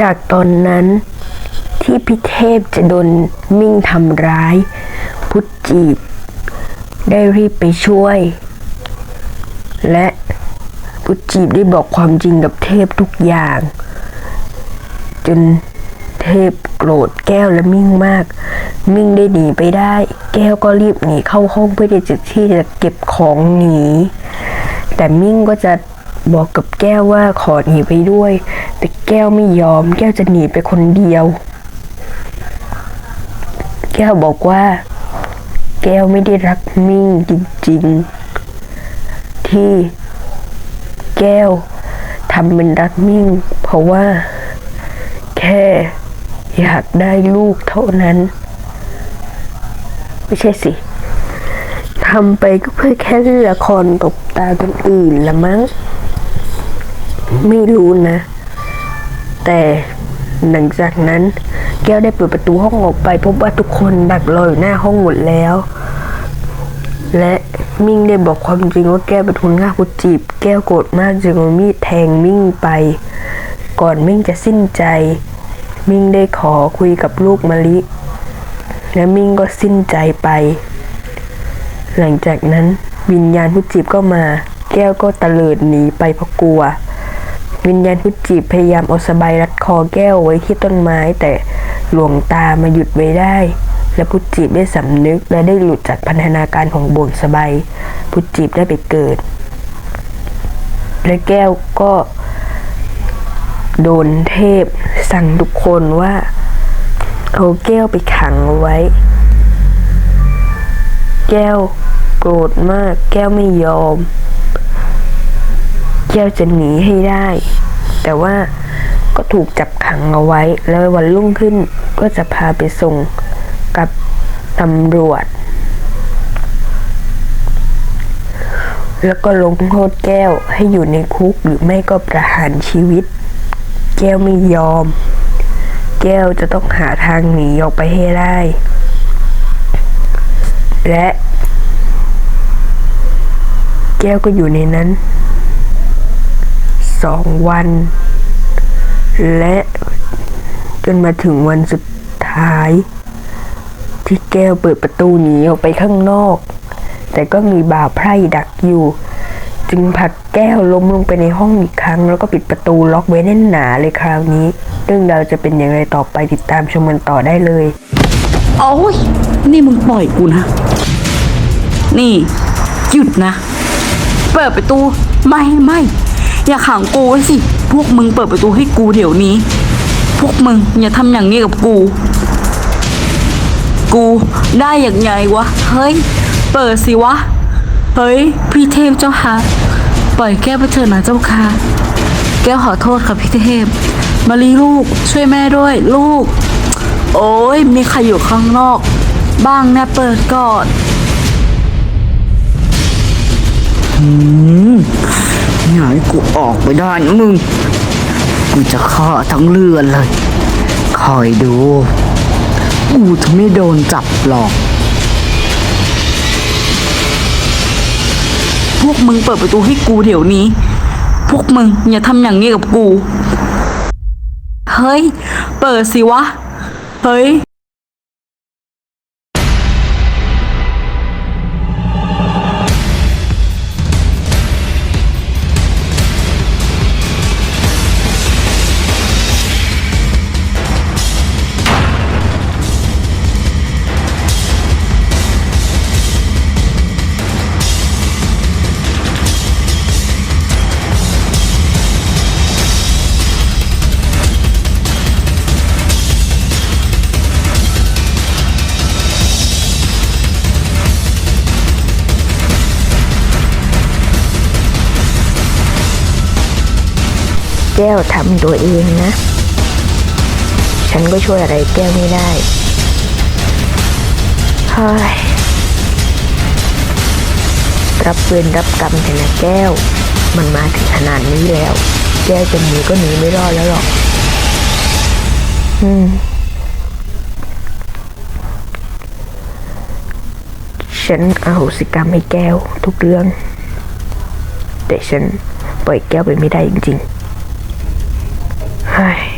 จากตอนนั้นที่พิเทพจะโดนมิ่งทำร้าย พุทธจีบ ได้รีบไปช่วย และพุทธจีบได้บอกความจริงกับเทพทุกอย่าง จนเทพโกรธแก้วและมิ่งมาก มิ่งได้หนีไปได้ แก้วก็รีบหนีเข้าห้องเพื่อที่จะที่จะเก็บของหนี แต่มิ่งก็จะ บอกกับแก้วว่าขอหนีไปด้วย แต่แก้วไม่ยอม แก้วจะหนีไปคนเดียว แก้วบอกว่า แก้วไม่ได้รักมิ่งจริง ๆ ที่แก้วทำเป็นรักมิ่ง เพราะว่า แค่อยากได้ลูกเท่านั้น ไม่ใช่สิทำไปก็เพื่อแค่เล่นละครตบตาคนอื่นละมั้ง ไม่รู้นะ แต่หลังจากนั้น แก้วได้เปิดประตูห้องออกไป พบว่าทุกคนดักรออยู่หน้าห้องหมดแล้ว และมิ่งได้บอกความจริงว่าแก้วเป็นคนฆ่าพุทธจีบ แก้วโกรธมากจึงเอามีดแทงมิ่งไป ก่อนมิ่งจะสิ้นใจ มิ่งได้ขอคุยกับลูกมะลิ และมิ่งก็สิ้นใจไป หลังจากนั้นวิญญาณพุทธจีบก็มา แก้วก็ตะเลิดหนีไปเพราะกลัว วิญญาณพุทธจีบพยายามเอาสบายรัดคอแก้วไว้ที่ต้นไม้ แต่หลวงตามาหยุดไว้ได้ และพุทธจีบได้สำนึกและได้หลุดจากพันธนาการของบ่วงสบายพุทธจีบได้ไปเกิด และแก้วก็โดนเทพสั่งทุกคนว่าเอาแก้วไปขังเอาไว้ แก้วโกรธมาก แก้วไม่ยอม แก้วจะหนีให้ได้ แต่ว่าก็ถูกจับขังเอาไว้ แล้ววันรุ่งขึ้นก็จะพาไปส่งกับตำรวจ แล้วก็ลงโทษแก้วให้อยู่ในคุกหรือไม่ก็ประหารชีวิต แก้วไม่ยอม แก้วจะต้องหาทางหนีออกไปให้ได้ และ แก้วก็อยู่ในนั้น สองวัน และจนมาถึงวันสุดท้าย ที่แก้วเปิดประตูหนีออกไปข้างนอก แต่ก็มีบ่าวไพร่ดักอยู่ จึงผลักแก้วล้มลงไปในห้องอีกครั้ง แล้วก็ปิดประตูล็อกไว้แน่นหนาเลยคราวนี้ เรื่องราวจะเป็นอย่างไรต่อไปติดตามชมกันต่อได้เลยโอ้ยนี่มึงปล่อยกูนะ นี่ หยุดนะ เปิดประตู ไม่ไม่ อย่าขังกูไว้สิ พวกมึงเปิดประตูให้กูเดี๋ยวนี้ พวกมึงอย่าทำอย่างนี้กับกู กูได้อย่างไงวะ เฮ้ย เปิดสิวะ เฮ้ย พี่เทพเจ้าค่ะ ปล่อยแก้วไปเถอะนะเจ้าค่ะ แก้วขอโทษค่ะพี่เทพ มารีลูกช่วยแม่ด้วยลูก โอ้ยมีใครอยู่ข้างนอก บ้างนะเปิดก่อน อืม อย่าให้กูออกไปได้นะมึง กูจะฆ่าทั้งเรือนเลย คอยดู กูจะไม่โดนจับหรอก พวกมึงเปิดประตูให้กูเดี๋ยวนี้ พวกมึงอย่าทำอย่างนี้กับกู เฮ้ย เปิดสิวะ เฮ้ย แก้วทำตัวเองนะ ฉันก็ช่วยอะไรแก้วไม่ได้เฮ้ยรับเวรรับกรรมเถอะนะแก้ว มันมาถึงขนาดนี้แล้ว แก้วจะหนีก็หนีไม่รอดแล้วหรอก อืม ฉันอโหสิกรรมให้แก้วทุกเรื่อง แต่ฉันปล่อยแก้วไปไม่ได้จริง ๆ เฮ้ย